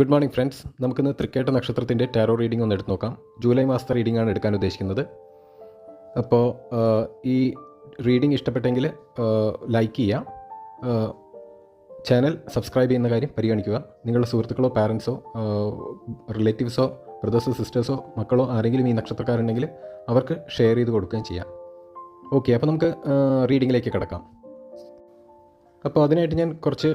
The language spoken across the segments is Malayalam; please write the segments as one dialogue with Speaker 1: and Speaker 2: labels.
Speaker 1: ഗുഡ് മോർണിംഗ് ഫ്രണ്ട്സ് നമുക്കിന്ന് തൃക്കേട്ട നക്ഷത്രത്തിന്റെ ടാരോ റീഡിംഗ് ഒന്ന് എടുത്ത് നോക്കാം. ജൂലൈ മാസത്തെ റീഡിംഗ് ആണ് എടുക്കാൻ ഉദ്ദേശിക്കുന്നത്. അപ്പോൾ ഈ റീഡിംഗ് ഇഷ്ടപ്പെട്ടെങ്കിൽ ലൈക്ക് ചെയ്യാം ചാനൽ സബ്സ്ക്രൈബ് ചെയ്യുന്ന കാര്യം പരിഗണിക്കുക. നിങ്ങളുടെ സുഹൃത്തുക്കളോ പാരൻസോ റിലേറ്റീവ്സോ ബ്രദേഴ്സോ സിസ്റ്റേഴ്സോ മക്കളോ ആരെങ്കിലും ഈ നക്ഷത്രക്കാരുണ്ടെങ്കിൽ അവർക്ക് ഷെയർ ചെയ്ത് കൊടുക്കുകയും ചെയ്യാം. ഓക്കെ അപ്പോൾ നമുക്ക് റീഡിങ്ങിലേക്ക് കിടക്കാം. അപ്പോൾ അതിനായിട്ട് ഞാൻ കുറച്ച്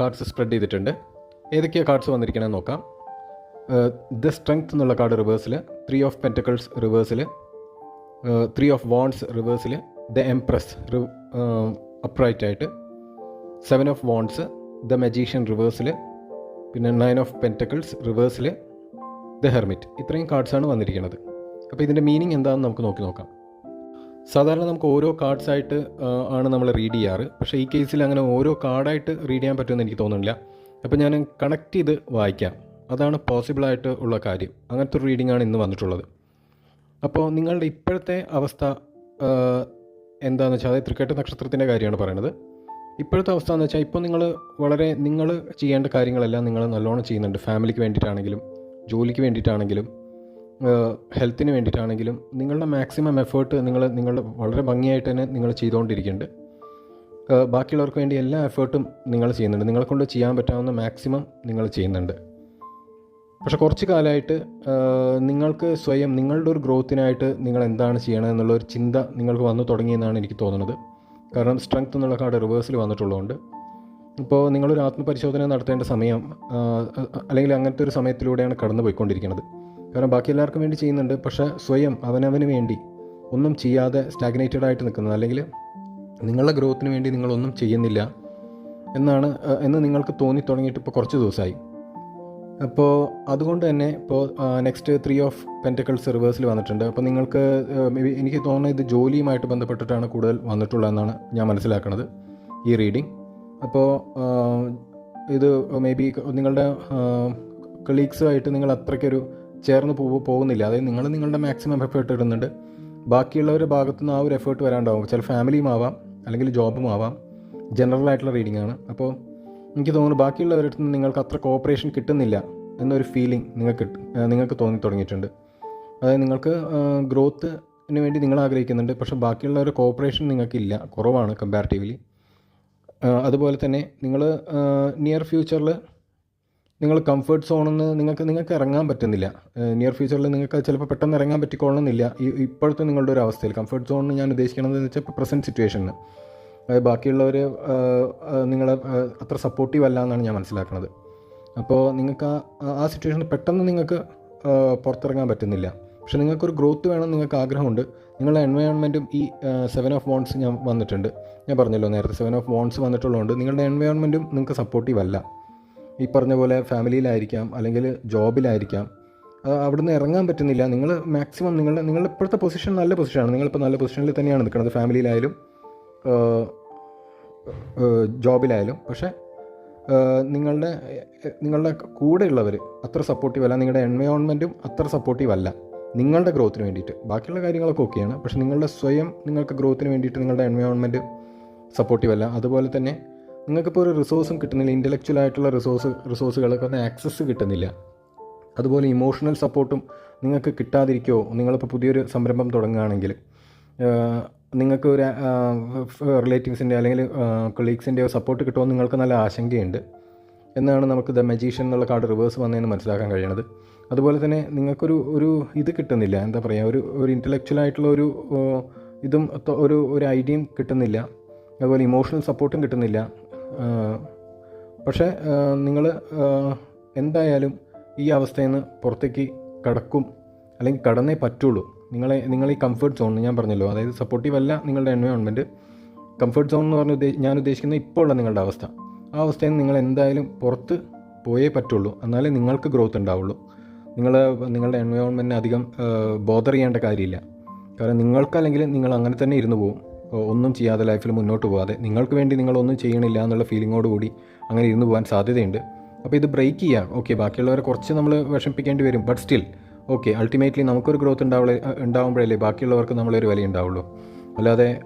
Speaker 1: കാർഡ്സ് സ്പ്രെഡ് ചെയ്തിട്ടുണ്ട്. ഏതൊക്കെയാണ് കാർഡ്സ് വന്നിരിക്കണമെന്ന് നോക്കാം. ദ സ്ട്രെങ്ത് എന്നുള്ള കാർഡ് റിവേഴ്സിൽ ത്രീ ഓഫ് പെന്റക്കിൾസ് റിവേഴ്സിൽ ത്രീ ഓഫ് വോൺസ് റിവേഴ്സിൽ ദ എംപ്രസ് അപ്രൈറ്റ് ആയിട്ട് seven of wands the magician റിവേഴ്സിൽ പിന്നെ നയൻ ഓഫ് പെന്റക്കിൾസ് റിവേഴ്സിൽ ദ ഹെർമിറ്റ് ഇത്രയും കാർഡ്സാണ് വന്നിരിക്കുന്നത് അപ്പോൾ ഇതിന്റെ മീനിങ് എന്താണെന്ന് നമുക്ക് നോക്കി നോക്കാം. സാധാരണ നമുക്ക് ഓരോ കാർഡ്സ് ആയിട്ട് ആണ് നമ്മൾ റീഡ് ചെയ്യാറ്. പക്ഷേ ഈ കേസിൽ അങ്ങനെ ഓരോ കാർഡായിട്ട് റീഡ് ചെയ്യാൻ പറ്റുമെന്ന് എനിക്ക് തോന്നുന്നില്ല. അപ്പോൾ ഞാൻ കണക്ട് ചെയ്ത് വായിക്കാം. അതാണ് പോസിബിളായിട്ട് ഉള്ള കാര്യം. അങ്ങനത്തെ ഒരു റീഡിംഗ് ആണ് ഇന്ന് വന്നിട്ടുള്ളത്. അപ്പോൾ നിങ്ങളുടെ ഇപ്പോഴത്തെ അവസ്ഥ എന്താണെന്ന് വെച്ചാൽ അതായത് തൃക്കേട്ട നക്ഷത്രത്തിന്റെ കാര്യമാണ് പറയുന്നത് ഇപ്പോഴത്തെ അവസ്ഥ എന്ന് വെച്ചാൽ ഇപ്പോൾ നിങ്ങൾ വളരെ നിങ്ങൾ ചെയ്യേണ്ട കാര്യങ്ങളെല്ലാം നിങ്ങൾ നല്ലോണം ചെയ്യുന്നുണ്ട്. ഫാമിലിക്ക് വേണ്ടിയിട്ടാണെങ്കിലും ജോലിക്ക് വേണ്ടിയിട്ടാണെങ്കിലും. ഹെൽത്തിന് വേണ്ടിയിട്ടാണെങ്കിലും നിങ്ങളുടെ മാക്സിമം എഫേർട്ട് നിങ്ങൾ നിങ്ങളുടെ വളരെ ഭംഗിയായിട്ട് തന്നെ നിങ്ങൾ ചെയ്തുകൊണ്ടിരിക്കുന്നുണ്ട്. ബാക്കിയുള്ളവർക്ക് വേണ്ടി എല്ലാ എഫേർട്ടും നിങ്ങൾ ചെയ്യുന്നുണ്ട്. നിങ്ങളെ കൊണ്ട് ചെയ്യാൻ പറ്റാവുന്ന മാക്സിമം നിങ്ങൾ ചെയ്യുന്നുണ്ട്. പക്ഷേ കുറച്ച് കാലമായിട്ട് നിങ്ങൾക്ക് സ്വയം നിങ്ങളുടെ ഒരു ഗ്രോത്തിനായിട്ട് നിങ്ങൾ എന്താണ് ചെയ്യണം എന്നുള്ള ഒരു ചിന്ത നിങ്ങൾക്ക് വന്നു തുടങ്ങിയെന്നാണ് എനിക്ക് തോന്നുന്നത്. കാരണം സ്ട്രെങ്ത് എന്നുള്ള കാർഡ് റിവേഴ്സിൽ വന്നിട്ടുള്ളതുകൊണ്ട്. ഇപ്പോൾ നിങ്ങളൊരു ആത്മപരിശോധന നടത്തേണ്ട സമയം അല്ലെങ്കിൽ അങ്ങനത്തെ ഒരു സമയത്തിലൂടെയാണ് കടന്നു പോയിക്കൊണ്ടിരിക്കുന്നത് കാരണം ബാക്കി എല്ലാവർക്കും വേണ്ടി ചെയ്യുന്നുണ്ട്. പക്ഷേ സ്വയം അവനവന് വേണ്ടി ഒന്നും ചെയ്യാതെ സ്റ്റാഗ്നേറ്റഡ് ആയിട്ട് നിൽക്കുന്നത്. അല്ലെങ്കിൽ നിങ്ങളുടെ ഗ്രോത്തിന് വേണ്ടി നിങ്ങളൊന്നും ചെയ്യുന്നില്ല എന്നാണ് എന്ന് നിങ്ങൾക്ക് തോന്നി തുടങ്ങിയിട്ട് ഇപ്പോൾ കുറച്ച് ദിവസമായി. അപ്പോൾ അതുകൊണ്ട് തന്നെ ഇപ്പോൾ നെക്സ്റ്റ് ത്രീ ഓഫ് പെന്റക്കിൾസ് റിവേഴ്സിൽ വന്നിട്ടുണ്ട്. അപ്പോൾ നിങ്ങൾക്ക് എനിക്ക് തോന്നുന്നത് ഇത് ജോലിയുമായിട്ട് ബന്ധപ്പെട്ടിട്ടാണ് കൂടുതൽ വന്നിട്ടുള്ളതെന്നാണ് ഞാൻ മനസ്സിലാക്കുന്നത് ഈ റീഡിങ് അപ്പോൾ ഇത് മേ ബി നിങ്ങളുടെ കളീഗ്സുമായിട്ട് നിങ്ങൾ അത്രയ്ക്കൊരു ചേർന്ന് പോ പോകുന്നില്ല. അതായത് നിങ്ങൾ നിങ്ങളുടെ മാക്സിമം എഫേർട്ട് ഇടുന്നുണ്ട്. ബാക്കിയുള്ളവരുടെ ഭാഗത്തു നിന്ന് ആ ഒരു എഫേർട്ട് വരാണ്ടാവും. ചില ഫാമിലിയും ആവാം അല്ലെങ്കിൽ ജോബും ആവാം. ജനറൽ ആയിട്ടുള്ള റീഡിംഗ് ആണ്. അപ്പോൾ എനിക്ക് തോന്നുന്നു ബാക്കിയുള്ളവരുടെ നിന്ന് നിങ്ങൾക്ക് അത്ര കോപ്പറേഷൻ കിട്ടുന്നില്ല എന്നൊരു ഫീലിംഗ് നിങ്ങൾക്ക് നിങ്ങൾക്ക് തോന്നി തുടങ്ങിയിട്ടുണ്ട്. അതായത് നിങ്ങൾക്ക് ഗ്രോത്തിന് വേണ്ടി നിങ്ങൾ ആഗ്രഹിക്കുന്നുണ്ട്. പക്ഷേ ബാക്കിയുള്ളവരുടെ കോപ്പറേഷൻ നിങ്ങൾക്കില്ല. കുറവാണ് കമ്പാരിറ്റീവ്ലി അതുപോലെ തന്നെ നിങ്ങൾ നിയർ ഫ്യൂച്ചറിൽ നിങ്ങൾ കംഫർട്ട് സോണിൽ നിന്ന് നിങ്ങൾക്ക് നിങ്ങൾക്ക് ഇറങ്ങാൻ പറ്റുന്നില്ല. നിയർ ഫ്യൂച്ചറിൽ നിങ്ങൾക്ക് ചിലപ്പോൾ പെട്ടെന്ന് ഇറങ്ങാൻ പറ്റിക്കൊള്ളണമെന്നില്ല ഈ ഇപ്പോഴത്തെ നിങ്ങളുടെ ഒരു അവസ്ഥയിൽ കംഫർട്ട് സോണിന് ഞാൻ ഉദ്ദേശിക്കണമെന്ന് വെച്ചാൽ ഇപ്പോൾ പ്രസന്റ് സിറ്റുവേഷനിൽ അതായത് ബാക്കിയുള്ളവർ നിങ്ങളെ അത്ര സപ്പോർട്ടീവ് അല്ല എന്നാണ് ഞാൻ മനസ്സിലാക്കുന്നത് അപ്പോൾ നിങ്ങൾക്ക് ആ ആ സിറ്റുവേഷനിൽ പെട്ടെന്ന് നിങ്ങൾക്ക് പുറത്തിറങ്ങാൻ പറ്റുന്നില്ല. പക്ഷേ നിങ്ങൾക്കൊരു ഗ്രോത്ത് വേണം നിങ്ങൾക്ക് ആഗ്രഹമുണ്ട്. നിങ്ങളുടെ എൻവയോൺമെന്റും ഈ സെവൻ ഓഫ് വോൺസ് ഞാൻ വന്നിട്ടുണ്ട്. ഞാൻ പറഞ്ഞല്ലോ നേരത്തെ സെവൻ ഓഫ് വോൺസ് വന്നിട്ടുള്ളതുകൊണ്ട് നിങ്ങളുടെ എൻവയോൺമെന്റും നിങ്ങൾക്ക് സപ്പോർട്ടീവ് അല്ല. ഈ പറഞ്ഞ പോലെ ഫാമിലിയിലായിരിക്കാം അല്ലെങ്കിൽ ജോബിലായിരിക്കാം. അവിടുന്ന് ഇറങ്ങാൻ പറ്റുന്നില്ല. നിങ്ങൾ മാക്സിമം നിങ്ങളുടെ നിങ്ങളുടെ ഇപ്പോഴത്തെ പൊസിഷൻ നല്ല പൊസിഷനാണ് നിങ്ങളിപ്പോൾ നല്ല പൊസിഷനിൽ തന്നെയാണ് നിൽക്കുന്നത്. ഫാമിലിയിലായാലും ജോബിലായാലും. പക്ഷേ നിങ്ങളുടെ നിങ്ങളുടെ കൂടെയുള്ളവർ അത്ര സപ്പോർട്ടീവ് അല്ല. നിങ്ങളുടെ എൻവയോൺമെന്റും അത്ര സപ്പോർട്ടീവ് അല്ല. നിങ്ങളുടെ ഗ്രോത്തിന് വേണ്ടിയിട്ട്. ബാക്കിയുള്ള കാര്യങ്ങളൊക്കെ ഓക്കെയാണ്. പക്ഷേ നിങ്ങളുടെ സ്വയം നിങ്ങൾക്ക് ഗ്രോത്തിന് വേണ്ടിയിട്ട് നിങ്ങളുടെ എൻവയോൺമെന്റ് സപ്പോർട്ടീവ് അല്ല. അതുപോലെ തന്നെ നിങ്ങൾക്കിപ്പോൾ ഒരു റിസോഴ്സും കിട്ടുന്നില്ല. ഇന്റലക്ച്വൽ ആയിട്ടുള്ള റിസോഴ്സ് റിസോഴ്സുകളൊക്കെ ഒന്ന് ആക്സസ് കിട്ടുന്നില്ല. അതുപോലെ ഇമോഷണൽ സപ്പോർട്ടും നിങ്ങൾക്ക് കിട്ടാതിരിക്കുമോ നിങ്ങളിപ്പോൾ പുതിയൊരു സംരംഭം തുടങ്ങുകയാണെങ്കിൽ നിങ്ങൾക്ക് ഒരു റിലേറ്റീവ്സിന്റെ അല്ലെങ്കിൽ കൊളീഗ്സിന്റെയോ സപ്പോർട്ട് കിട്ടുമോ നിങ്ങൾക്ക് നല്ല ആശങ്കയുണ്ട്. എന്നാണ് നമുക്ക് ദ മജീഷ്യൻ എന്നുള്ള കാർഡ് റിവേഴ്സ് വന്നതെന്ന് മനസ്സിലാക്കാൻ കഴിയണത് അതുപോലെ തന്നെ നിങ്ങൾക്കൊരു ഒരു ഇത് കിട്ടുന്നില്ല. എന്താ പറയുക ഒരു ഒരു ഇന്റലക്ച്വൽ ആയിട്ടുള്ള ഒരു ഇതും ഒരു ഒരു ഐഡിയയും കിട്ടുന്നില്ല. അതുപോലെ ഇമോഷണൽ സപ്പോർട്ടും കിട്ടുന്നില്ല. പക്ഷേ നിങ്ങൾ എന്തായാലും ഈ അവസ്ഥയിൽ നിന്ന് പുറത്തേക്ക് കടക്കും. അല്ലെങ്കിൽ കടന്നേ പറ്റുള്ളൂ. നിങ്ങളെ നിങ്ങൾ ഈ കംഫർട്ട് സോൺ ഞാൻ പറഞ്ഞല്ലോ. അതായത് സപ്പോർട്ടീവ് അല്ല നിങ്ങളുടെ എൻവയോൺമെന്റ് കംഫർട്ട് സോൺ എന്ന് പറഞ്ഞ് ഞാൻ ഉദ്ദേശിക്കുന്ന ഇപ്പോൾ ഉള്ള നിങ്ങളുടെ അവസ്ഥ. ആ അവസ്ഥയിൽ നിന്ന് നിങ്ങൾ എന്തായാലും പുറത്ത് പോയേ പറ്റുള്ളൂ. എന്നാലേ നിങ്ങൾക്ക് ഗ്രോത്ത് ഉണ്ടാവുള്ളൂ. നിങ്ങൾ നിങ്ങളുടെ എൻവയോൺമെന്റിനെ അധികം ബോധർ ചെയ്യേണ്ട കാര്യമില്ല. കാരണം നിങ്ങൾക്കല്ലെങ്കിൽ നിങ്ങൾ അങ്ങനെ തന്നെ ഇരുന്ന് പോകും ഒന്നും ചെയ്യാതെ ലൈഫിൽ മുന്നോട്ട് പോകാതെ നിങ്ങൾക്ക് വേണ്ടി നിങ്ങളൊന്നും ചെയ്യണില്ല എന്നുള്ള ഫീലിങ്ങോട് കൂടി അങ്ങനെ ഇരുന്ന് പോകാൻ സാധ്യതയുണ്ട്. അപ്പോൾ ഇത് ബ്രേക്ക് ചെയ്യാം. ഓക്കെ ബാക്കിയുള്ളവരെ കുറച്ച് നമ്മൾ വിഷമിപ്പിക്കേണ്ടി വരും. ബട്ട് സ്റ്റിൽ ഓക്കെ അൾട്ടിമേറ്റ്ലി നമുക്കൊരു ഗ്രോത്ത് ഉണ്ടാവുള്ള ഉണ്ടാവുമ്പോഴല്ലേ ബാക്കിയുള്ളവർക്ക് നമ്മളൊരു വില ഉണ്ടാവുള്ളൂ. അല്ലാതെ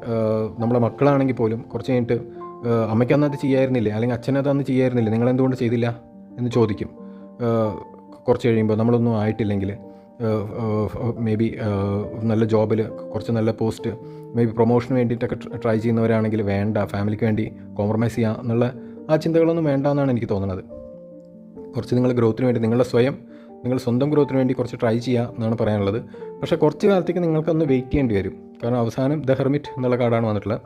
Speaker 1: നമ്മളെ മക്കളാണെങ്കിൽ പോലും കുറച്ച് കഴിഞ്ഞിട്ട് അമ്മയ്ക്ക് അന്നത് ചെയ്യായിരുന്നില്ലേ? അല്ലെങ്കിൽ അച്ഛനത് അന്ന് ചെയ്യായിരുന്നില്ലേ? നിങ്ങളെന്തുകൊണ്ട് ചെയ്തില്ല എന്ന് ചോദിക്കും. കുറച്ച് കഴിയുമ്പോൾ നമ്മളൊന്നും ആയിട്ടില്ലെങ്കിൽ മേ ബി നല്ല ജോബിൽ കുറച്ച് നല്ല പോസ്റ്റ് മേ ബി പ്രൊമോഷന് വേണ്ടിയിട്ടൊക്കെ ട്രൈ ചെയ്യുന്നവരാണെങ്കിൽ വേണ്ട ഫാമിലിക്ക് വേണ്ടി കോംപ്രമൈസ് ചെയ്യാം എന്നുള്ള ആ ചിന്തകളൊന്നും വേണ്ട എന്നാണ് എനിക്ക് തോന്നുന്നത് കുറച്ച് നിങ്ങൾ ഗ്രോത്തിന് വേണ്ടി നിങ്ങളുടെ സ്വയം നിങ്ങൾ സ്വന്തം ഗ്രോത്തിന് വേണ്ടി കുറച്ച് ട്രൈ ചെയ്യുക എന്നാണ് പറയാനുള്ളത്. പക്ഷേ കുറച്ച് കാലത്തേക്ക് നിങ്ങൾക്കൊന്ന് വെയിറ്റ് ചെയ്യേണ്ടി വരും. കാരണം അവസാനം ദ ഹെർമിറ്റ് എന്നുള്ള കാർഡാണ് വന്നിട്ടുള്ളത്.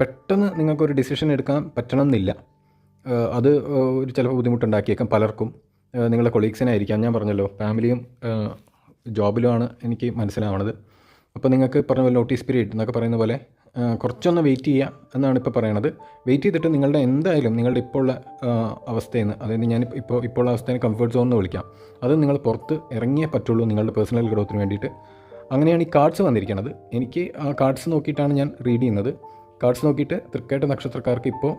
Speaker 1: പെട്ടെന്ന് നിങ്ങൾക്കൊരു ഡിസിഷൻ എടുക്കാൻ പറ്റണം എന്നില്ല അത് ഒരു ചിലപ്പോൾ ബുദ്ധിമുട്ടുണ്ടാക്കിയേക്കാം പലർക്കും. നിങ്ങളുടെ കൊളീഗ്സിനായിരിക്കാം ഞാൻ പറഞ്ഞല്ലോ ഫാമിലിയും ജോബിലുമാണ് എനിക്ക് മനസ്സിലാവണത്. അപ്പോൾ നിങ്ങൾക്ക് പറഞ്ഞ പോലെ നോട്ടീസ് പീരീഡ് എന്നൊക്കെ പറയുന്ന പോലെ കുറച്ചൊന്ന് വെയിറ്റ് ചെയ്യുക എന്നാണ് ഇപ്പോൾ പറയണത്. വെയിറ്റ് ചെയ്തിട്ട് നിങ്ങളുടെ എന്തായാലും നിങ്ങളുടെ ഇപ്പോൾ ഉള്ള അവസ്ഥയിൽ നിന്ന് അതായത് ഞാൻ ഇപ്പോൾ ഇപ്പോൾ ഉള്ള അവസ്ഥയെ കംഫർട്ട് സോൺ എന്ന് വിളിക്കാം. അത് നിങ്ങൾ പുറത്ത് ഇറങ്ങിയേ പറ്റുള്ളൂ നിങ്ങളുടെ പേഴ്സണൽ ഗ്രോത്തിന് വേണ്ടിയിട്ട്. അങ്ങനെയാണ് ഈ കാർഡ്സ് വന്നിരിക്കുന്നത് എനിക്ക് ആ കാർഡ്സ് നോക്കിയിട്ടാണ് ഞാൻ റീഡ് ചെയ്യുന്നത്. കാർഡ്സ് നോക്കിയിട്ട് തൃക്കേട്ട നക്ഷത്രക്കാർക്ക് ഇപ്പോൾ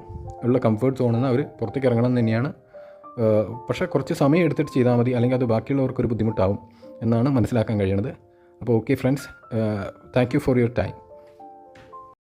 Speaker 1: ഉള്ള കംഫർട്ട് സോണിൽ നിന്ന് അവർ പുറത്തേക്ക് ഇറങ്ങണം തന്നെയാണ് പക്ഷേ കുറച്ച് സമയം എടുത്തിട്ട് ചെയ്താൽ മതി. അല്ലെങ്കിൽ അത് ബാക്കിയുള്ളവർക്കൊരു ബുദ്ധിമുട്ടാവും എന്നാണ് മനസ്സിലാക്കാൻ കഴിയുന്നത്. അപ്പോൾ okay friends thank you for your time.